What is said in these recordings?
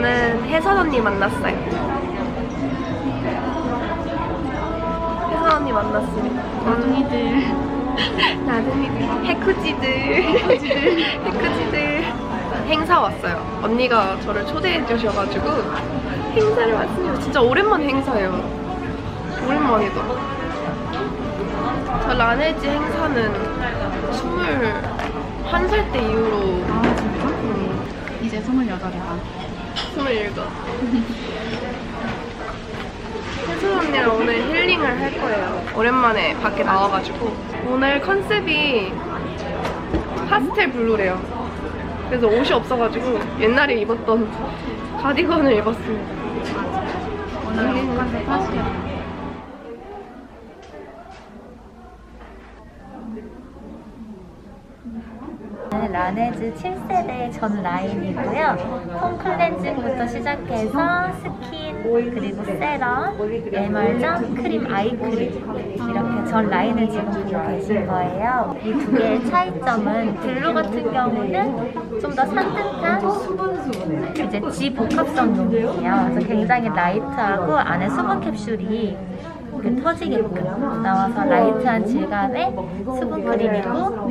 저는 혜선 언니 만났어요. 혜선 언니 만났습니다. 나둥이들. 나중에 해쿠지들. 해쿠지들. 행사 왔어요. 언니가 저를 초대해 주셔가지고 행사를 왔습니다. 진짜 오랜만 행사예요. 오랜만이다. 저 라네지 행사는 21살 때 이후로 아, 진짜? 이제 28이다. 27. 혜수 언니랑 오늘 힐링을 할 거예요. 오랜만에 밖에 나와가지고. 오늘 컨셉이 파스텔 블루래요. 그래서 옷이 없어가지고 옛날에 입었던 가디건을 입었습니다. 오늘 컨셉 파스텔. 라네즈 7세대 전 라인이고요. 폼 클렌징부터 시작해서 스킨, 그리고 세럼, 에멀전, 크림, 아이크림 이렇게 전 라인을 지금 보고 계신 거예요. 이 두 개의 차이점은 블루 같은 경우는 좀 더 산뜻한 이제 지복합성 용이에요. 그래서 굉장히 라이트하고 안에 수분 cap슐이 그 터지게끔 나와서 라이트한 질감의 수분 크림이고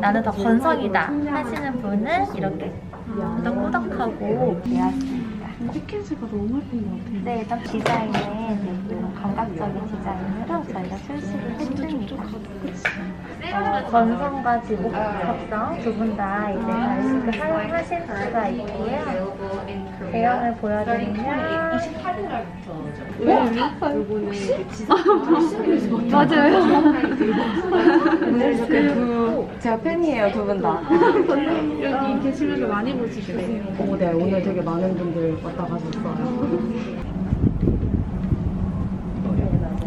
나는 더 건성이다 하시는 분은 이렇게 좀더 꾸덕하고 되었습니다. 패키지가 너무 예쁜 것 같아요. 네, 일단 디자인은 이런 감각적인 디자인으로 저희가 출시를 했습니다. 어, 건성과 지복합성 두 분 다 이제 간식을 사용하실 수가 있고요. 대형을 보여드리면 그, 제가 팬이에요, 두 분 다. 여기 게시물을 많이 보시게 돼요. 오, 네, 오늘 되게 많은 분들 왔다 가셨어요.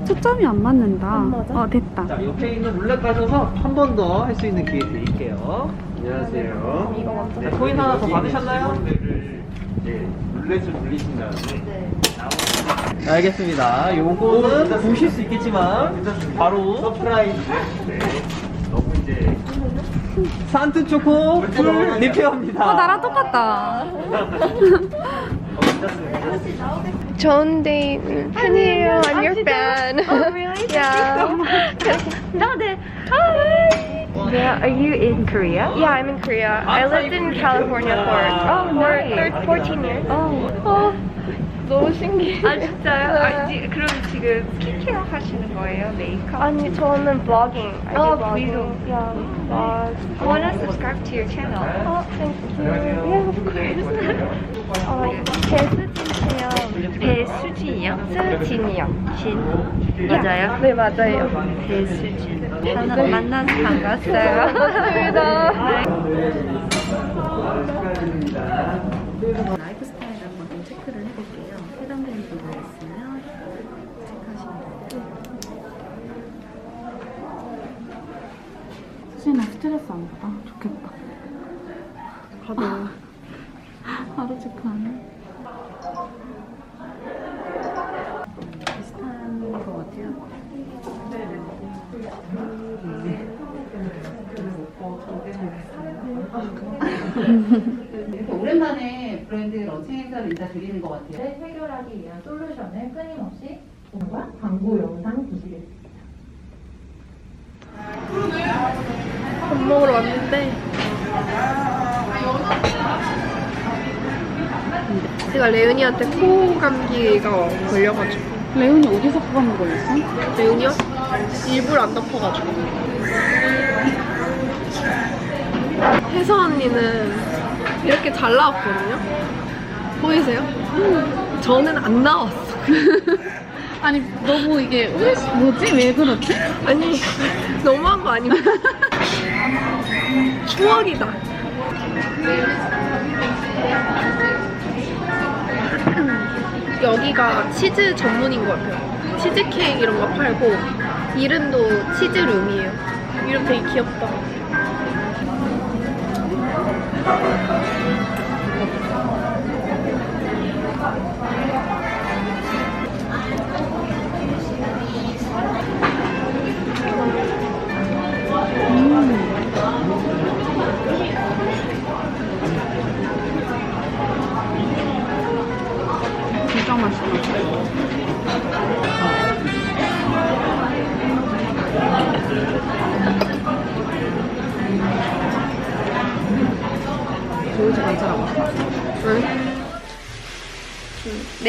초점이 안 맞는다. 어, 됐다. 자, 옆에 있는 룰렛 가셔서 한 번 더 할 수 있는 기회 드릴게요. 안녕하세요. 자, 코인 하나 더 받으셨나요? 룰렛을 돌리신 다음에 네, 알겠습니다. 요거는 보실 수 있겠지만 바로 서프라이즈 네. 이제 산트 초코 풀 리페어입니다. 어, 나랑 똑같다. 어. 좋은 데이 팬이에요. I'm your fan. Oh, really? yeah. No, the hi. Yeah, are you in Korea? Yeah, I'm in Korea. I lived in California for Oh, for nice. thir- 14 years. Oh. 어, 너무 신기해. 아 진짜요? 아, 지, 그럼 지금 스킨케어 하시는 거예요? 메이크업? 아니 저는 블로깅. I do 어, blogging. 브이로그. Yeah, vlog. I wanna subscribe to your channel. 어, thank you. Yeah, of course. 어, 배수진이요. 배수진이요? 수진이요. 진? 맞아요? 네, 맞아요. 배수진. 만나, 만나서 반갑어요. 반갑습니다. 라이프 스타일 한번 좀 체크를 해볼게요. 해당되는 부분 있으면 체크하시면 돼요. 수진아 스트레스 안 받아? 좋겠다. 가도 하루 체크하네. 비슷한 것 같아요. 오랜만에 브랜드 런칭 행사를 인사드리는 것 같아요. 해결하기 위한 솔루션을 끊임없이 공과 광고 영상 레은이한테 코 감기가 걸려가지고 레온이 어디서 그런 걸렸어? 레은이요? 일부러 안 덮어가지고 혜서 언니는 이렇게 잘 나왔거든요 보이세요? 저는 안 나왔어 아니 너무 이게 왜 뭐지? 왜 그렇지? 아니 너무한 거 아니고 추억이다 여기가 치즈 전문인 것 같아요. 치즈 케이크 이런 거 팔고 이름도 치즈룸이에요. 이름 되게 귀엽다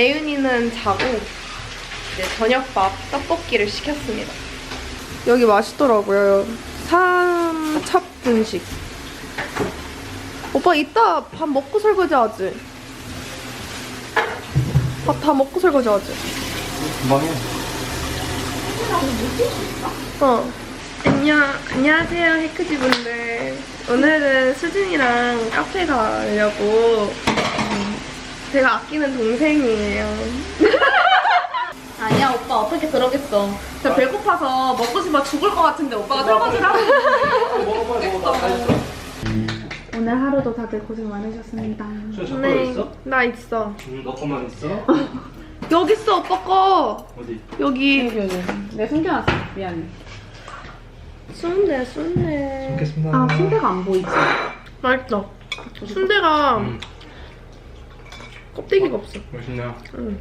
내윤이는 자고 이제 저녁밥 떡볶이를 시켰습니다. 여기 맛있더라고요. 삼첩 분식. 오빠 이따 밥 먹고 설거지하지? 밥 다 먹고 설거지하지? 금방 해. 어. 안녕, 안녕하세요, 해크지 분들. 오늘은 수진이랑 카페 가려고. 음, 제가 아끼는 동생이에요. 아니야, 오빠 어떻게 그러겠어. 저 배고파서 먹고 싶어 죽을 것 같은데 오빠가 설거지를 하고 있겠어. 오늘 하루도 다들 고생 많으셨습니다. 저 젓가락 네, 있어? 나 있어. 음, 너 것만 있어? 여기 있어, 오빠 거. 어디? 여기. 여기 여기 내 숨겨놨어 미안해. 순대, 순대. 먹겠습니다. 아 순대가 안 보이지? 맛있어. 순대가 음. 껍데기가 없어. 맛있네요. 응.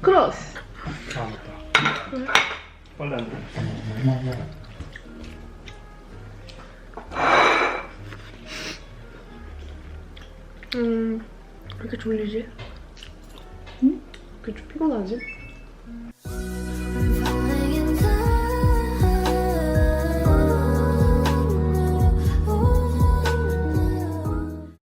크로스. 아, 맞다. 빨리 안 돼. 음, 왜 이렇게 졸리지? 응? 그좀 피곤하지?